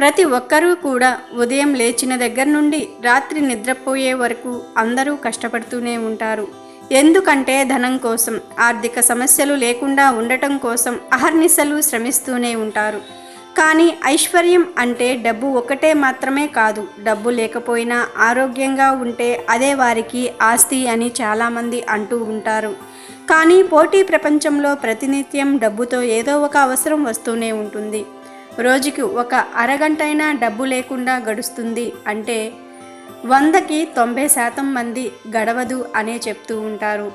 ప్రతి ఒక్కరూ కూడా ఉదయం లేచిన దగ్గర నుండి రాత్రి నిద్రపోయే వరకు అందరూ కష్టపడుతూనే ఉంటారు. ఎందుకంటే ధనం కోసం ఆర్థిక సమస్యలు లేకుండా ఉండటం కోసం అహర్నిశలు శ్రమిస్తూనే ఉంటారు. కానీ ఐశ్వర్యం అంటే డబ్బు ఒకటే మాత్రమే కాదు డబ్బు లేకపోయినా ఆరోగ్యంగా ఉంటే అదే వారికి ఆస్తి అని చాలామంది అంటూ ఉంటారు. కానీ పోటీ ప్రపంచంలో ప్రతినిత్యం డబ్బుతో ఏదో ఒక అవసరం వస్తూనే ఉంటుంది. రోజుకి ఒక అరగంటైనా డబ్బు లేకుండా గడుస్తుంది అంటే వందకి తొంభై శాతం మంది గడవదు అనే చెప్తూ ఉంటారు.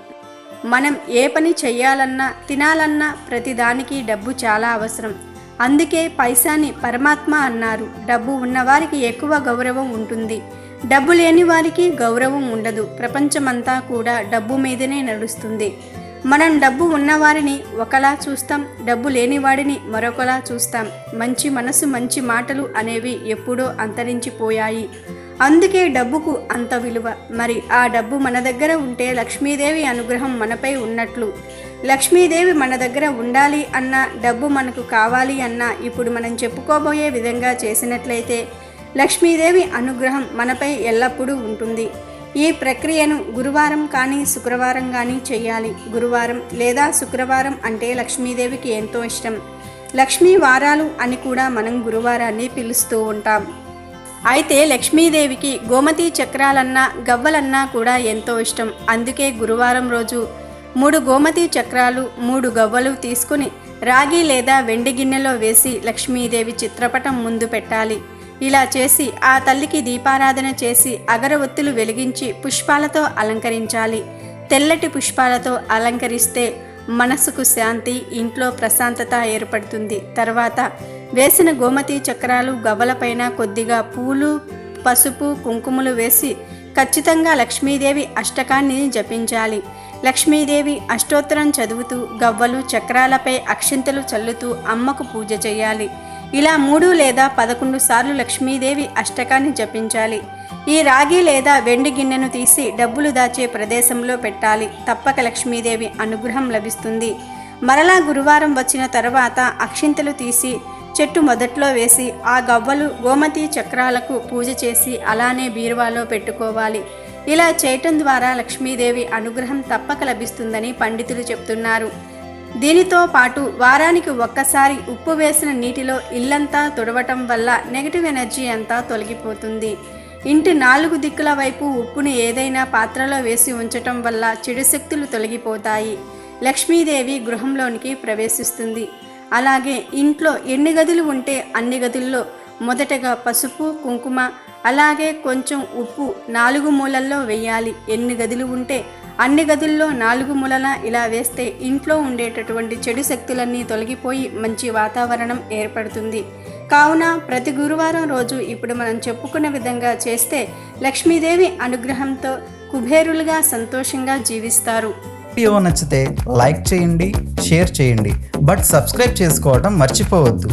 మనం ఏ పని చెయ్యాలన్నా తినాలన్నా ప్రతిదానికి డబ్బు చాలా అవసరం. అందుకే పైసాని పరమాత్మ అన్నారు. డబ్బు ఉన్నవారికి ఎక్కువ గౌరవం ఉంటుంది. డబ్బు లేని వారికి గౌరవం ఉండదు. ప్రపంచమంతా కూడా డబ్బు మీదనే నడుస్తుంది. మనం డబ్బు ఉన్నవారిని ఒకలా చూస్తాం డబ్బు లేనివాడిని మరొకలా చూస్తాం. మంచి మనసు మంచి మాటలు అనేవి ఎప్పుడో అంతరించిపోయాయి. అందుకే డబ్బుకు అంత విలువ. మరి ఆ డబ్బు మన దగ్గర ఉంటే లక్ష్మీదేవి అనుగ్రహం మనపై ఉన్నట్లు. లక్ష్మీదేవి మన దగ్గర ఉండాలి అన్నా డబ్బు మనకు కావాలి అన్నా ఇప్పుడు మనం చెప్పుకోబోయే విధంగా చేసినట్లయితే లక్ష్మీదేవి అనుగ్రహం మనపై ఎల్లప్పుడూ ఉంటుంది. ఈ ప్రక్రియను గురువారం కానీ శుక్రవారం కానీ చేయాలి. గురువారం లేదా శుక్రవారం అంటే లక్ష్మీదేవికి ఎంతో ఇష్టం. లక్ష్మీ వారాలు అని కూడా మనం గురువారాన్ని పిలుస్తూ ఉంటాం. అయితే లక్ష్మీదేవికి గోమతి చక్రాలన్నా గవ్వలన్నా కూడా ఎంతో ఇష్టం. అందుకే గురువారం రోజు మూడు గోమతి చక్రాలు మూడు గవ్వలు తీసుకుని రాగి లేదా వెండి గిన్నెలో వేసి లక్ష్మీదేవి చిత్రపటం ముందు పెట్టాలి. ఇలా చేసి ఆ తల్లికి దీపారాధన చేసి అగరవత్తులు వెలిగించి పుష్పాలతో అలంకరించాలి. తెల్లటి పుష్పాలతో అలంకరిస్తే మనసుకు శాంతి ఇంట్లో ప్రశాంతత ఏర్పడుతుంది. తర్వాత వేసిన గోమతి చక్రాలు గవ్వలపైన కొద్దిగా పూలు పసుపు కుంకుమలు వేసి ఖచ్చితంగా లక్ష్మీదేవి అష్టకాన్ని జపించాలి. లక్ష్మీదేవి అష్టోత్తరం చదువుతూ గవ్వలు చక్రాలపై అక్షింతలు చల్లుతూ అమ్మకు పూజ చేయాలి. ఇలా మూడు లేదా పదకొండు సార్లు లక్ష్మీదేవి అష్టకాన్ని జపించాలి. ఈ రాగి లేదా వెండి గిన్నెను తీసి డబ్బులు దాచే ప్రదేశంలో పెట్టాలి. తప్పక లక్ష్మీదేవి అనుగ్రహం లభిస్తుంది. మరలా గురువారం వచ్చిన తర్వాత అక్షింతలు తీసి చెట్టు మొదట్లో వేసి ఆ గవ్వలు గోమతి చక్రాలకు పూజ చేసి అలానే బీరువాలో పెట్టుకోవాలి. ఇలా చేయటం ద్వారా లక్ష్మీదేవి అనుగ్రహం తప్పక లభిస్తుందని పండితులు చెప్తున్నారు. దీనితో పాటు వారానికి ఒక్కసారి ఉప్పు వేసిన నీటిలో ఇల్లంతా తుడవటం వల్ల నెగిటివ్ ఎనర్జీ అంతా తొలగిపోతుంది. ఇంటి నాలుగు దిక్కుల వైపు ఉప్పుని ఏదైనా పాత్రలో వేసి ఉంచటం వల్ల చెడు శక్తులు తొలగిపోతాయి. లక్ష్మీదేవి గృహంలోనికి ప్రవేశిస్తుంది. అలాగే ఇంట్లో ఎన్ని గదులు ఉంటే అన్ని గదుల్లో మొదటగా పసుపు కుంకుమ అలాగే కొంచెం ఉప్పు నాలుగు మూలల్లో వేయాలి. ఎన్ని గదులు ఉంటే అన్ని గదుల్లో నాలుగు మూలల ఇలా వేస్తే ఇంట్లో ఉండేటటువంటి చెడు శక్తులన్నీ తొలగిపోయి మంచి వాతావరణం ఏర్పడుతుంది. కావున ప్రతి గురువారం రోజు ఇప్పుడు మనం చెప్పుకున్న విధంగా చేస్తే లక్ష్మీదేవి అనుగ్రహంతో కుబేరులుగా సంతోషంగా జీవిస్తారు. వీడియో నచ్చితే లైక్ చేయండి షేర్ చేయండి. బట్ సబ్స్క్రైబ్ చేసుకోవడం మర్చిపోవద్దు.